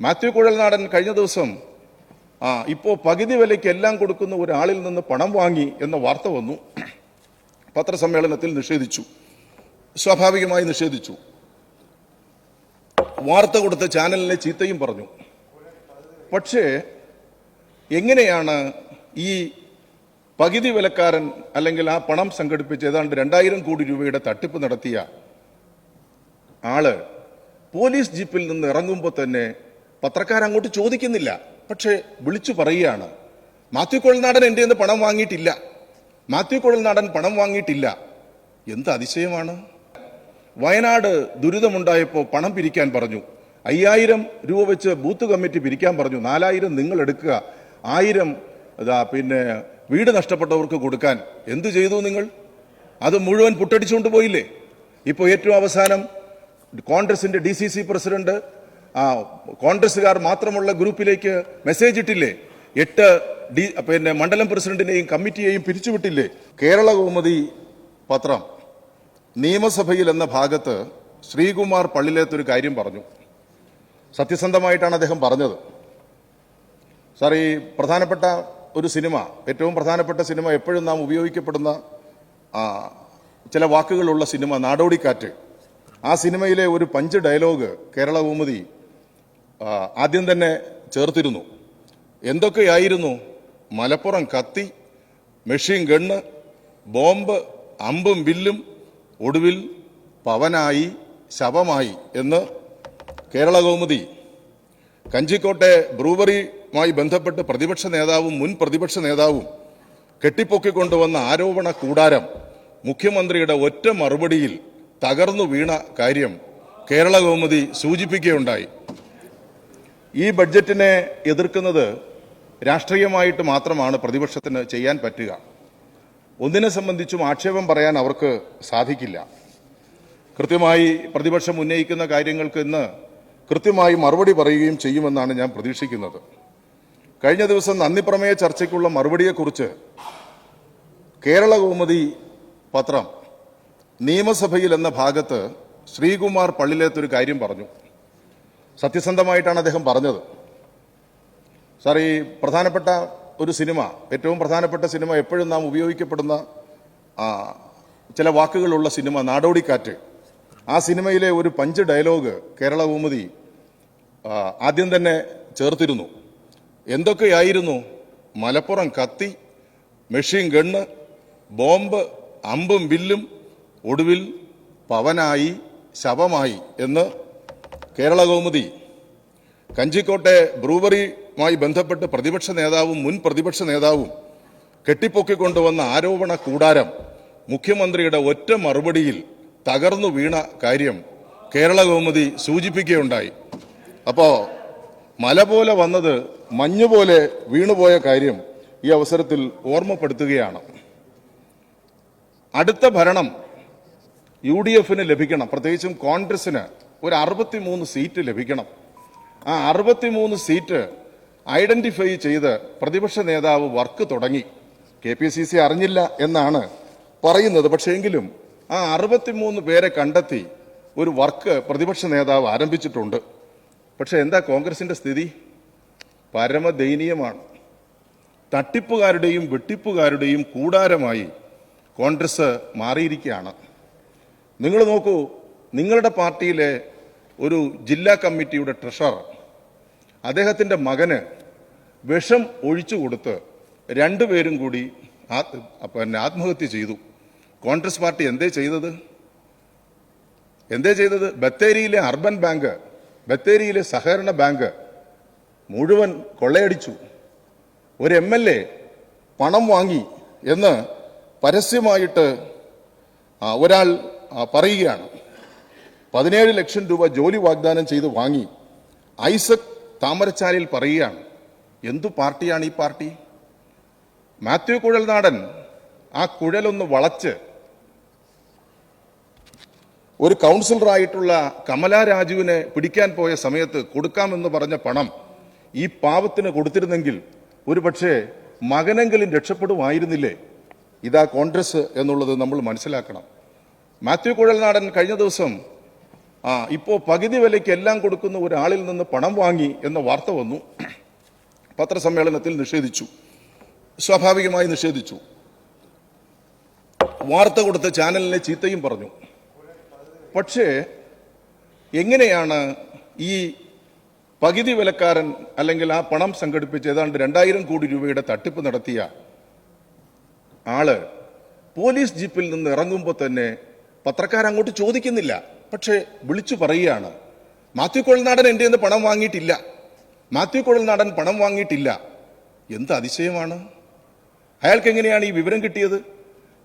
മാത്യു കുഴൽനാടൻ കഴിഞ്ഞ ദിവസം ആ ഇപ്പോൾ പകുതി വിലയ്ക്ക് എല്ലാം കൊടുക്കുന്ന ഒരാളിൽ നിന്ന് പണം വാങ്ങി എന്ന വാർത്ത വന്നു. പത്രസമ്മേളനത്തിൽ നിഷേധിച്ചു. സ്വാഭാവികമായി നിഷേധിച്ചു. വാർത്ത കൊടുത്ത ചാനലിനെ ചീത്തയും പറഞ്ഞു. പക്ഷേ എങ്ങനെയാണ് ഈ പകുതി വിലക്കാരൻ അല്ലെങ്കിൽ ആ പണം സംഘടിപ്പിച്ച് ഏതാണ്ട് രണ്ടായിരം കോടി രൂപയുടെ തട്ടിപ്പ് നടത്തിയ ആൾ പോലീസ് ജീപ്പിൽ നിന്ന് ഇറങ്ങുമ്പോൾ തന്നെ പത്രക്കാർ അങ്ങോട്ട് ചോദിക്കുന്നില്ല. പക്ഷേ വിളിച്ചു പറയുകയാണ്. മാത്യു കൊഴൽനാടൻ എന്റെ നിന്ന് പണം വാങ്ങിയിട്ടില്ല. മാത്യു കൊഴൽനാടൻ പണം വാങ്ങിയിട്ടില്ല. എന്ത് അതിശയമാണ്? വയനാട് ദുരിതമുണ്ടായപ്പോൾ പണം പിരിക്കാൻ പറഞ്ഞു. അയ്യായിരം രൂപ വെച്ച് ബൂത്ത് കമ്മിറ്റി പിരിക്കാൻ പറഞ്ഞു. നാലായിരം നിങ്ങൾ എടുക്കുക. ആയിരം പിന്നെ വീട് നഷ്ടപ്പെട്ടവർക്ക് കൊടുക്കാൻ. എന്തു ചെയ്തു നിങ്ങൾ? അത് മുഴുവൻ പുട്ടടിച്ചുകൊണ്ട് പോയില്ലേ? ഇപ്പോൾ ഏറ്റവും അവസാനം കോൺഗ്രസിന്റെ ഡി സി സി പ്രസിഡന്റ് ആ കോൺഗ്രസ്സുകാർ മാത്രമുള്ള ഗ്രൂപ്പിലേക്ക് മെസ്സേജ് ഇട്ടില്ലേ? എട്ട് ഡി പിന്നെ മണ്ഡലം പ്രസിഡന്റിനെയും കമ്മിറ്റിയെയും പിരിച്ചുവിട്ടില്ലേ? കേരള കൗമുദി പത്രം നിയമസഭയിൽ എന്ന ഭാഗത്ത് ശ്രീകുമാർ പള്ളിലേത്ത് ഒരു കാര്യം പറഞ്ഞു. സത്യസന്ധമായിട്ടാണ് അദ്ദേഹം പറഞ്ഞത്. സാർ ഈ പ്രധാനപ്പെട്ട ഒരു സിനിമ ഏറ്റവും പ്രധാനപ്പെട്ട സിനിമ എപ്പോഴും നാം ഉപയോഗിക്കപ്പെടുന്ന ചില വാക്കുകളുള്ള സിനിമ നാടോടിക്കാറ്റ്. ആ സിനിമയിലെ ഒരു പഞ്ച് ഡയലോഗ് കേരള കൗമുദി ആദ്യം തന്നെ ചേർത്തിരുന്നു. എന്തൊക്കെയായിരുന്നു? മലപ്പുറം കത്തി മെഷീൻ ഗണ്ണ് ബോംബ് അമ്പും വില്ലും ഒടുവിൽ പവനായി ശവമായി എന്ന് കേരള കൗമുദി. കഞ്ചിക്കോട്ടെ ബ്രൂവറിയുമായി ബന്ധപ്പെട്ട് പ്രതിപക്ഷ നേതാവും മുൻ പ്രതിപക്ഷ നേതാവും കെട്ടിപ്പൊക്കിക്കൊണ്ടുവന്ന ആരോപണ കൂടാരം മുഖ്യമന്ത്രിയുടെ ഒറ്റ മറുപടിയിൽ തകർന്നു വീണ കാര്യം കേരള കൗമുദി സൂചിപ്പിക്കുകയുണ്ടായി. ഈ ബഡ്ജറ്റിനെ എതിർക്കുന്നത് രാഷ്ട്രീയമായിട്ട് മാത്രമാണ് പ്രതിപക്ഷത്തിന് ചെയ്യാൻ പറ്റുക. ഒന്നിനെ സംബന്ധിച്ചും ആക്ഷേപം പറയാൻ അവർക്ക് സാധിക്കില്ല. കൃത്യമായി പ്രതിപക്ഷം ഉന്നയിക്കുന്ന കാര്യങ്ങൾക്ക് ഇന്ന് കൃത്യമായി മറുപടി പറയുകയും ചെയ്യുമെന്നാണ് ഞാൻ പ്രതീക്ഷിക്കുന്നത്. കഴിഞ്ഞ ദിവസം നന്ദിപ്രമേയ ചർച്ചയ്ക്കുള്ള മറുപടിയെക്കുറിച്ച് കേരള കൗമുദി പത്രം നിയമസഭയിൽ എന്ന ഭാഗത്ത് ശ്രീകുമാർ പള്ളിലേത്തൊരു കാര്യം പറഞ്ഞു. സത്യസന്ധമായിട്ടാണ് അദ്ദേഹം പറഞ്ഞത്. സാർ ഈ പ്രധാനപ്പെട്ട ഒരു സിനിമ ഏറ്റവും പ്രധാനപ്പെട്ട സിനിമ എപ്പോഴും നാം ഉപയോഗിക്കപ്പെടുന്ന ചില വാക്കുകളുള്ള സിനിമ നാടോടിക്കാറ്റ്. ആ സിനിമയിലെ ഒരു പഞ്ച് ഡയലോഗ് കേരള ഭൂമതി ആദ്യം തന്നെ ചേർത്തിരുന്നു. എന്തൊക്കെയായിരുന്നു? മലപ്പുറം കത്തി മെഷീൻ ഗണ്ണ് ബോംബ് അമ്പും വില്ലും ഒടുവിൽ പവനായി ശവമായി എന്ന് കേരള കൗമുദി കഞ്ചിക്കോട്ടെ ബ്രൂവറിയുമായി ബന്ധപ്പെട്ട് പ്രതിപക്ഷ നേതാവും മുൻ പ്രതിപക്ഷ നേതാവും കെട്ടിപ്പൊക്കിക്കൊണ്ടുവന്ന ആരോപണ കൂടാരം മുഖ്യമന്ത്രിയുടെ ഒറ്റ മറുപടിയിൽ തകർന്നു വീണ കാര്യം കേരള കൗമുദി സൂചിപ്പിക്കുകയുണ്ടായി. അപ്പോൾ മല പോലെ വന്നത് മഞ്ഞുപോലെ വീണുപോയ കാര്യം ഈ അവസരത്തിൽ ഓർമ്മപ്പെടുത്തുകയാണ്. അടുത്ത ഭരണം യു ഡി എഫിന് ലഭിക്കണം പ്രത്യേകിച്ചും കോൺഗ്രസിന് ഒരു അറുപത്തി മൂന്ന് സീറ്റ് ലഭിക്കണം. ആ അറുപത്തി മൂന്ന് സീറ്റ് ഐഡന്റിഫൈ ചെയ്ത് പ്രതിപക്ഷ നേതാവ് വർക്ക് തുടങ്ങി. കെ പി സി സി അറിഞ്ഞില്ല എന്നാണ് പറയുന്നത്. പക്ഷേ എങ്കിലും ആ അറുപത്തിമൂന്ന് പേരെ കണ്ടെത്തി ഒരു വർക്ക് പ്രതിപക്ഷ നേതാവ് ആരംഭിച്ചിട്ടുണ്ട്. പക്ഷെ എന്താ കോൺഗ്രസിന്റെ സ്ഥിതി? പരമദയനീയമാണ്. തട്ടിപ്പുകാരുടെയും വെട്ടിപ്പുകാരുടെയും കൂടാരമായി കോൺഗ്രസ് മാറിയിരിക്കുകയാണ്. നിങ്ങൾ നോക്കൂ നിങ്ങളുടെ പാർട്ടിയിലെ ഒരു ജില്ലാ കമ്മിറ്റിയുടെ ട്രഷറർ അദ്ദേഹത്തിന്റെ മകന് വിഷം ഒഴിച്ചു കൊടുത്ത് രണ്ടുപേരും കൂടി പിന്നെ ആത്മഹത്യ ചെയ്തു. കോൺഗ്രസ് പാർട്ടി എന്തേ ചെയ്തത്? എന്തേ ചെയ്തത്? ബത്തേരിയിലെ അർബൻ ബാങ്ക് ബത്തേരിയിലെ സഹകരണ ബാങ്ക് മുഴുവൻ കൊള്ളയടിച്ചു. ഒരു എം എൽ എ പണം വാങ്ങി എന്ന് പരസ്യമായിട്ട് ഒരാൾ പറയുകയാണ്. പതിനേഴ് ലക്ഷം രൂപ ജോലി വാഗ്ദാനം ചെയ്ത് വാങ്ങി ഐസക് താമരച്ചാലിൽ പറയുകയാണ്. എന്തു പാർട്ടിയാണ് ഈ പാർട്ടി? മാത്യു കുഴൽനാടൻ ആ കുഴലൊന്ന് വളച്ച് ഒരു കൗൺസിലറായിട്ടുള്ള കമല രാജുവിനെ പിടിക്കാൻ പോയ സമയത്ത് കൊടുക്കാമെന്ന് പറഞ്ഞ പണം ഈ പാവത്തിന് കൊടുത്തിരുന്നെങ്കിൽ ഒരുപക്ഷെ മകനെങ്കിലും രക്ഷപ്പെടുമായിരുന്നില്ലേ? ഇതാ കോൺഗ്രസ് എന്നുള്ളത് നമ്മൾ മനസ്സിലാക്കണം. മാത്യു കുഴൽനാടൻ കഴിഞ്ഞ ദിവസം ആ ഇപ്പോൾ പകുതി വിലയ്ക്ക് എല്ലാം കൊടുക്കുന്ന ഒരാളിൽ നിന്ന് പണം വാങ്ങി എന്ന വാർത്ത വന്നു. പത്രസമ്മേളനത്തിൽ നിഷേധിച്ചു. സ്വാഭാവികമായി നിഷേധിച്ചു. വാർത്ത കൊടുത്ത ചാനലിനെ ചീത്തയും പറഞ്ഞു. പക്ഷേ എങ്ങനെയാണ് ഈ പകുതി വിലക്കാരൻ അല്ലെങ്കിൽ ആ പണം സംഘടിപ്പിച്ച് ഏതാണ്ട് രണ്ടായിരം കോടി രൂപയുടെ തട്ടിപ്പ് നടത്തിയ ആൾ പോലീസ് ജീപ്പിൽ നിന്ന് ഇറങ്ങുമ്പോൾ തന്നെ പത്രക്കാരങ്ങോട്ട് ചോദിക്കുന്നില്ല. പക്ഷേ വിളിച്ചു പറയുകയാണ് മാത്യു കൊഴൽനാടൻ എന്റെ നിന്ന് പണം വാങ്ങിയിട്ടില്ല. മാത്യു കൊഴൽനാടൻ പണം വാങ്ങിയിട്ടില്ല. എന്ത് അതിശയമാണ്? അയാൾക്ക് എങ്ങനെയാണ് ഈ വിവരം കിട്ടിയത്?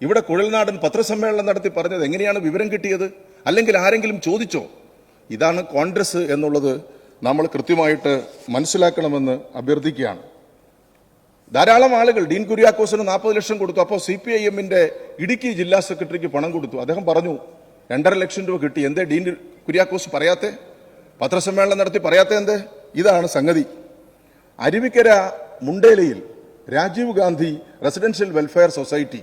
ഇവിടെ കുഴൽനാടൻ പത്രസമ്മേളനം നടത്തി പറഞ്ഞത് എങ്ങനെയാണ് വിവരം കിട്ടിയത്? അല്ലെങ്കിൽ ആരെങ്കിലും ചോദിച്ചോ? ഇതാണ് കോൺഗ്രസ് എന്നുള്ളത് നമ്മൾ കൃത്യമായിട്ട് മനസ്സിലാക്കണമെന്ന് അഭ്യർത്ഥിക്കുകയാണ്. ധാരാളം ആളുകൾ ഡീൻ കുര്യാക്കോസിന് നാൽപ്പത് ലക്ഷം കൊടുത്തു. അപ്പോൾ സി പി ഐ എമ്മിന്റെ ഇടുക്കി ജില്ലാ സെക്രട്ടറിക്ക് പണം കൊടുത്തു. അദ്ദേഹം പറഞ്ഞു രണ്ടര ലക്ഷം രൂപ കിട്ടി. എന്തേ ഡീൻ കുര്യാക്കോസ് പറയാത്തെ? പത്രസമ്മേളനം നടത്തി പറയാത്ത എന്തേ? ഇതാണ് സംഗതി. Aruvikkara മുണ്ടേലയിൽ Rajiv Gandhi residential welfare society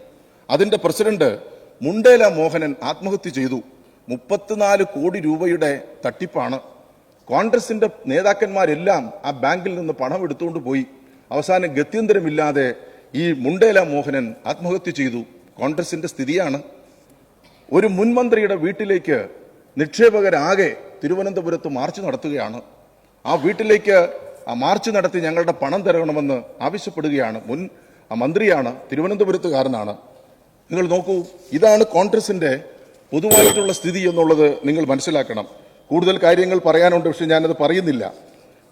അതിന്റെ പ്രസിഡന്റ് മുണ്ടേല മോഹനൻ ആത്മഹത്യ ചെയ്തു. മുപ്പത്തിനാല് കോടി രൂപയുടെ തട്ടിപ്പാണ്. കോൺഗ്രസിന്റെ നേതാക്കന്മാരെല്ലാം ആ ബാങ്കിൽ നിന്ന് പണം എടുത്തുകൊണ്ട് പോയി. അവസാനം ഗത്യന്തരമില്ലാതെ ഈ മുണ്ടേല മോഹനൻ ആത്മഹത്യ ചെയ്തു. കോൺഗ്രസിന്റെ സ്ഥിതിയാണ് ഒരു മുൻമന്ത്രിയുടെ വീട്ടിലേക്ക് നിക്ഷേപകരാകെ തിരുവനന്തപുരത്ത് മാർച്ച് നടത്തുകയാണ്. ആ വീട്ടിലേക്ക് ആ മാർച്ച് നടത്തി ഞങ്ങളുടെ പണം തരണമെന്ന് ആവശ്യപ്പെടുകയാണ് മുൻ മന്ത്രിയാണ് തിരുവനന്തപുരത്തുകാരനാണ്. നിങ്ങൾ നോക്കൂ ഇതാണ് കോൺഗ്രസിന്റെ പൊതുവായിട്ടുള്ള സ്ഥിതി എന്നുള്ളത് നിങ്ങൾ മനസ്സിലാക്കണം. കൂടുതൽ കാര്യങ്ങൾ പറയാനുണ്ട് പക്ഷെ ഞാനത് പറയുന്നില്ല.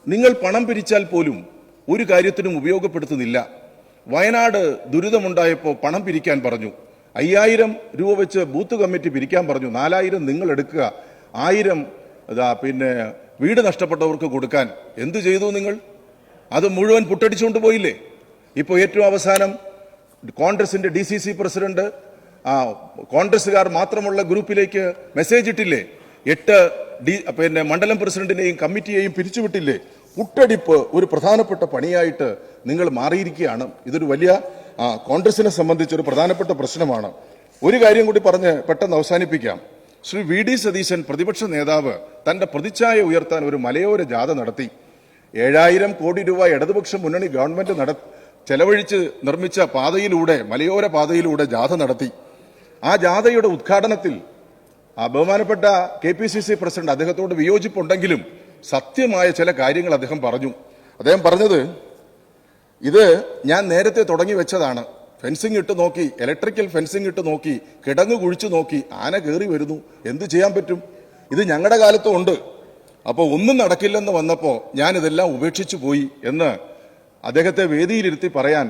നിങ്ങൾ പണം പിരിച്ചാൽ പോലും ഒരു കാര്യത്തിനും ഉപയോഗപ്പെടുത്തുന്നില്ല. വയനാട് ദുരിതമുണ്ടായപ്പോൾ പണം പിരിക്കാൻ പറഞ്ഞു. അയ്യായിരം രൂപ വെച്ച് ബൂത്ത് കമ്മിറ്റി പിരിക്കാൻ പറഞ്ഞു. നാലായിരം നിങ്ങൾ എടുക്കുക. ആയിരം പിന്നെ വീട് നഷ്ടപ്പെട്ടവർക്ക് കൊടുക്കാൻ. എന്തു ചെയ്തു നിങ്ങൾ? അത് മുഴുവൻ പുട്ടടിച്ചുകൊണ്ട് പോയില്ലേ? ഇപ്പോൾ ഏറ്റവും അവസാനം കോൺഗ്രസിന്റെ ഡി സി സി പ്രസിഡന്റ് ആ കോൺഗ്രസുകാർ മാത്രമുള്ള ഗ്രൂപ്പിലേക്ക് മെസ്സേജ് ഇട്ടില്ലേ? എട്ട് ഡി പിന്നെ മണ്ഡലം പ്രസിഡന്റിനെയും കമ്മിറ്റിയെയും പിരിച്ചുവിട്ടില്ലേ? പുട്ടടിപ്പ് ഒരു പ്രധാനപ്പെട്ട പണിയായിട്ട് നിങ്ങൾ മാറിയിരിക്കുകയാണ്. ഇതൊരു വലിയ ആ, കോൺഗ്രസിനെ സംബന്ധിച്ച് ഒരു പ്രധാനപ്പെട്ട പ്രശ്നമാണ്. ഒരു കാര്യം കൂടി പറഞ്ഞ് പെട്ടെന്ന് അവസാനിപ്പിക്കാം. ശ്രീ വി ഡി സതീശൻ പ്രതിപക്ഷ നേതാവ് തന്റെ പ്രതിച്ഛായ ഉയർത്താൻ ഒരു മലയോര ജാഥ നടത്തി. ഏഴായിരം കോടി രൂപ ഇടതുപക്ഷ മുന്നണി ഗവൺമെന്റ് നട ചെലവഴിച്ച് നിർമ്മിച്ച പാതയിലൂടെ മലയോര പാതയിലൂടെ ജാഥ നടത്തി. ആ ജാഥയുടെ ഉദ്ഘാടനത്തിൽ അപമാനപ്പെട്ട K P C C president അദ്ദേഹത്തോട് വിയോജിപ്പുണ്ടെങ്കിലും സത്യമായ ചില കാര്യങ്ങൾ അദ്ദേഹം പറഞ്ഞു. അദ്ദേഹം പറഞ്ഞത് ഇത് ഞാൻ നേരത്തെ തുടങ്ങി വെച്ചതാണ്. ഫെൻസിങ് ഇട്ട് നോക്കി ഇലക്ട്രിക്കൽ ഫെൻസിങ് ഇട്ട് നോക്കി കിടങ്ങ് കുഴിച്ചു നോക്കി ആന കയറി വരുന്നു. എന്ത് ചെയ്യാൻ പറ്റും? ഇത് ഞങ്ങളുടെ കാലത്തും ഉണ്ട്. അപ്പോൾ ഒന്നും നടക്കില്ലെന്ന് വന്നപ്പോൾ ഞാൻ ഇതെല്ലാം ഉപേക്ഷിച്ചു പോയി എന്ന് അദ്ദേഹത്തെ വേദിയിലിരുത്തി പറയാൻ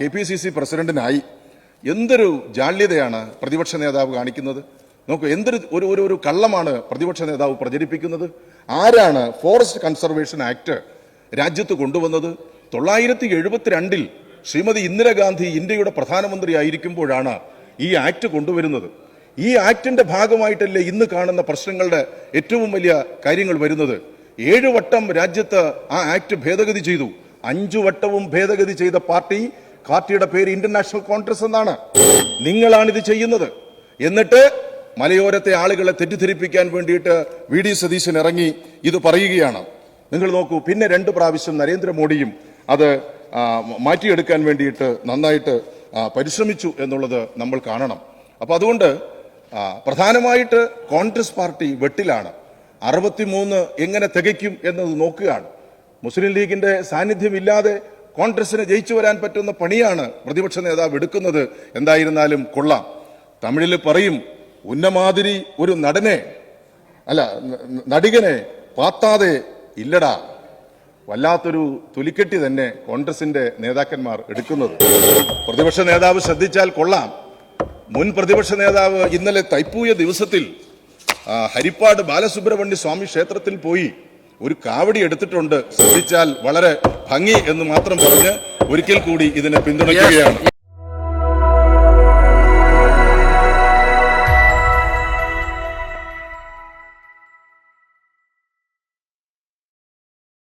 കെ പി സി സി പ്രസിഡന്റിനായി. എന്തൊരു ജാള്യതയാണ് പ്രതിപക്ഷ നേതാവ് കാണിക്കുന്നത്. നോക്കൂ എന്തൊരു ഒരു ഒരു ഒരു കള്ളമാണ് പ്രതിപക്ഷ നേതാവ് പ്രചരിപ്പിക്കുന്നത്. ആരാണ് ഫോറസ്റ്റ് കൺസർവേഷൻ ആക്ട് രാജ്യത്ത് കൊണ്ടുവന്നത്? തൊള്ളായിരത്തി എഴുപത്തിരണ്ടിൽ ശ്രീമതി ഇന്ദിരാഗാന്ധി ഇന്ത്യയുടെ പ്രധാനമന്ത്രി ആയിരിക്കുമ്പോഴാണ് ഈ ആക്ട് കൊണ്ടുവരുന്നത്. ഈ ആക്ടിന്റെ ഭാഗമായിട്ടല്ലേ ഇന്ന് കാണുന്ന പ്രശ്നങ്ങളുടെ ഏറ്റവും വലിയ കാര്യങ്ങൾ വരുന്നത്. ഏഴു വട്ടം രാജ്യത്ത് ആ ആക്ട് ഭേദഗതി ചെയ്തു. അഞ്ചു വട്ടവും ഭേദഗതി ചെയ്ത പാർട്ടി പാർട്ടിയുടെ പേര് ഇന്റർനാഷണൽ കോൺഗ്രസ് എന്നാണ്. നിങ്ങളാണ് ഇത് ചെയ്യുന്നത്. എന്നിട്ട് മലയോരത്തെ ആളുകളെ തെറ്റിദ്ധരിപ്പിക്കാൻ വേണ്ടിയിട്ട് വി ഡി സതീശൻ ഇറങ്ങി ഇത് പറയുകയാണ്. നിങ്ങൾ നോക്കൂ പിന്നെ രണ്ട് പ്രാവശ്യം നരേന്ദ്രമോദിയും അത് മാറ്റിയെടുക്കാൻ വേണ്ടിയിട്ട് നന്നായിട്ട് പരിശ്രമിച്ചു എന്നുള്ളത് നമ്മൾ കാണണം. അപ്പോൾ അതുകൊണ്ട് പ്രധാനമായിട്ട് കോൺഗ്രസ് പാർട്ടി വെട്ടിലാണ്. അറുപത്തിമൂന്ന് എങ്ങനെ തികയ്ക്കും എന്നത് നോക്കുകയാണ്. മുസ്ലിം ലീഗിന്റെ സാന്നിധ്യമില്ലാതെ കോൺഗ്രസിന് ജയിച്ചു വരാൻ പറ്റുന്ന പണിയാണ് പ്രതിപക്ഷ നേതാവ് എടുക്കുന്നത്. എന്തായിരുന്നാലും കൊള്ളാം. തമിഴിൽ പറയും ഉന്നമാതിരി ഒരു നടനെ അല്ല നടികനെ പാത്താതെ ഇല്ലടാ. വല്ലാത്തൊരു തുലിക്കെട്ടി തന്നെ കോൺഗ്രസിന്റെ നേതാക്കന്മാർ എടുക്കുന്നത്. പ്രതിപക്ഷ നേതാവ് ശ്രദ്ധിച്ചാൽ കൊള്ളാം. മുൻ പ്രതിപക്ഷ നേതാവ് ഇന്നലെ തൈപ്പൂയ ദിവസത്തിൽ ഹരിപ്പാട് ബാലസുബ്രഹ്മണ്യ സ്വാമി ക്ഷേത്രത്തിൽ പോയി ഒരു കാവടി എടുത്തിട്ടുണ്ട്. ശ്രദ്ധിച്ചാൽ വളരെ ഭംഗി എന്ന് മാത്രം പറഞ്ഞ് ഒരിക്കൽ കൂടി ഇതിനെ പിന്തുണയ്ക്കുകയാണ്.